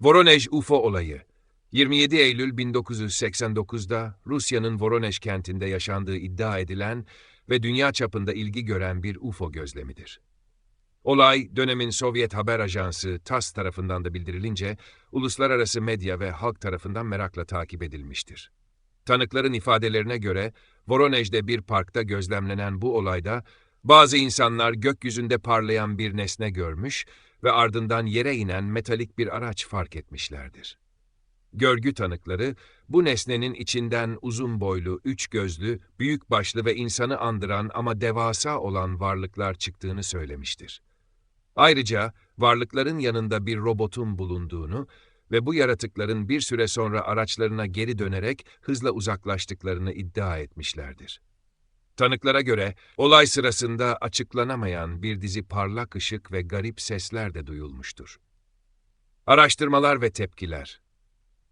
Voronej UFO olayı 27 Eylül 1989'da Rusya'nın Voronej kentinde yaşandığı iddia edilen ve dünya çapında ilgi gören bir UFO gözlemidir. Olay, dönemin Sovyet haber ajansı TASS tarafından da bildirilince, uluslararası medya ve halk tarafından merakla takip edilmiştir. Tanıkların ifadelerine göre, Voronej'de bir parkta gözlemlenen bu olayda, bazı insanlar gökyüzünde parlayan bir nesne görmüş ve ardından yere inen metalik bir araç fark etmişlerdir. Görgü tanıkları, bu nesnenin içinden uzun boylu, üç gözlü, büyük başlı ve insanı andıran ama devasa olan varlıklar çıktığını söylemiştir. Ayrıca varlıkların yanında bir robotun bulunduğunu ve bu yaratıkların bir süre sonra araçlarına geri dönerek hızla uzaklaştıklarını iddia etmişlerdir. Tanıklara göre olay sırasında açıklanamayan bir dizi parlak ışık ve garip sesler de duyulmuştur. Araştırmalar ve tepkiler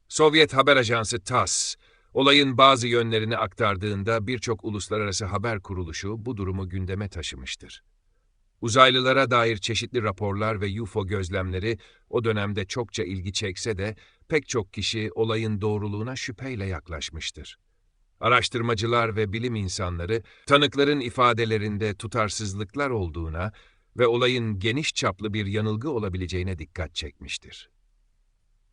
Sovyet haber ajansı TASS, olayın bazı yönlerini aktardığında birçok uluslararası haber kuruluşu bu durumu gündeme taşımıştır. Uzaylılara dair çeşitli raporlar ve UFO gözlemleri o dönemde çokça ilgi çekse de pek çok kişi olayın doğruluğuna şüpheyle yaklaşmıştır. Araştırmacılar ve bilim insanları tanıkların ifadelerinde tutarsızlıklar olduğuna ve olayın geniş çaplı bir yanılgı olabileceğine dikkat çekmiştir.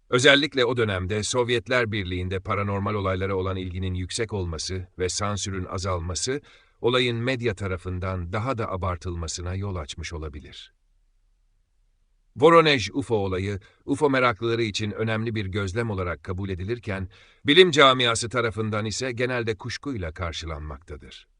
Özellikle o dönemde Sovyetler Birliği'nde paranormal olaylara olan ilginin yüksek olması ve sansürün azalması, olayın medya tarafından daha da abartılmasına yol açmış olabilir. Voronej UFO olayı, UFO meraklıları için önemli bir gözlem olarak kabul edilirken, bilim camiası tarafından ise genelde kuşkuyla karşılanmaktadır.